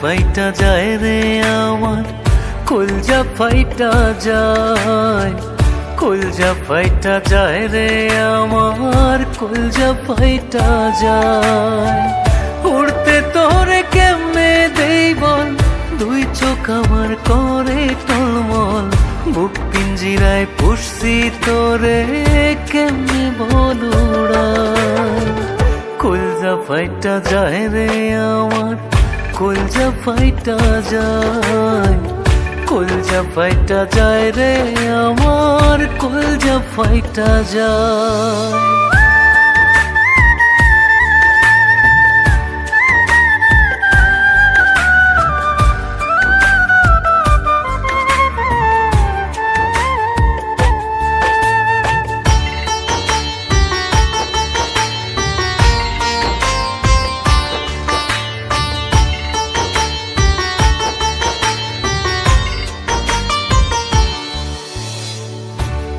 ফাইটা যায় রে আমার কলজা ফাইটা যায় কলজা ফাইটা যায় রে আমার কলজা ফাইটা যায়। উড়তে তোরে কেমনে দেই বল দুই চোখ আমার করে টলমল, বুক পিঞ্জিরায় পুষছি তোরে কেমনে বল উড়ায়? কলজা ফাইটা যায় রে আমার কলজা ফাইটা যায় কলজা ফাইটা যায় রে আমার কলজা ফাইটা যায়।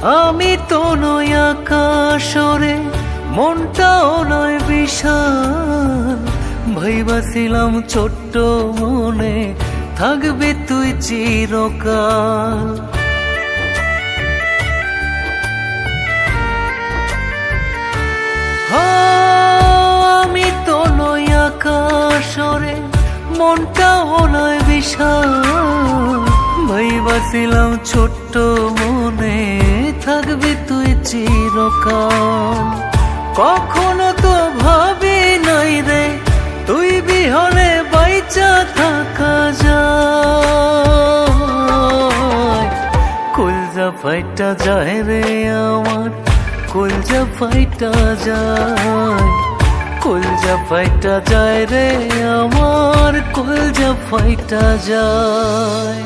আমি তো নয় আকাশরে, মনটাও নয় বিশাল ভাইবাছিলাম ছোট্ট মনে, থাকবে তুই চিরকাল। আমি তো নয় আকাশরে, মনটাও নয় বিশাল ভাইবাছিলাম ছোট্ট মনে। থাকবি তুই চিরকাল। কখনো তো ভাবি নাই রে, তুই বিহনে বাইচা থাকা যায়। কলজা ফাইটা যায় রে আমার, কলজা ফাইটা যায়। কলজা ফাইটা যায় রে আমার, কলজা ফাইটা যায়।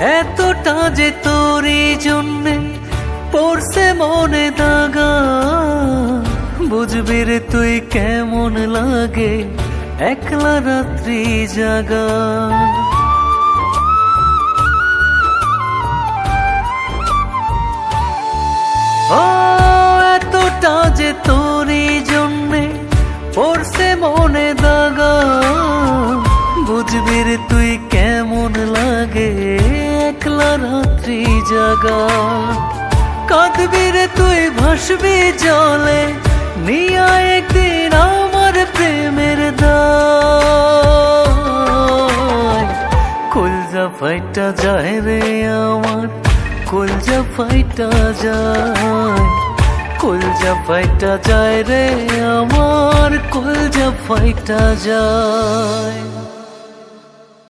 এতটা যে তোরই জন্যে পড়ছে মনে দাগা। বুঝবি রে তুই কেমন লাগে একলা রাত্রি জাগা। এতটা যে তোরই জন্যে পড়ছে মনে দাগা। বুঝবি রে একলা রাত্রি জাগা। কাঁদবি রে তুই, ভাসবি জলে। নিয়া একদিন আমার প্রেমের কলজা ফাইটা যায় রে আমার, কলজা ফাইটা যায়। কলজা ফাইটা যায় রে আমার, কলজা ফাইটা যায়।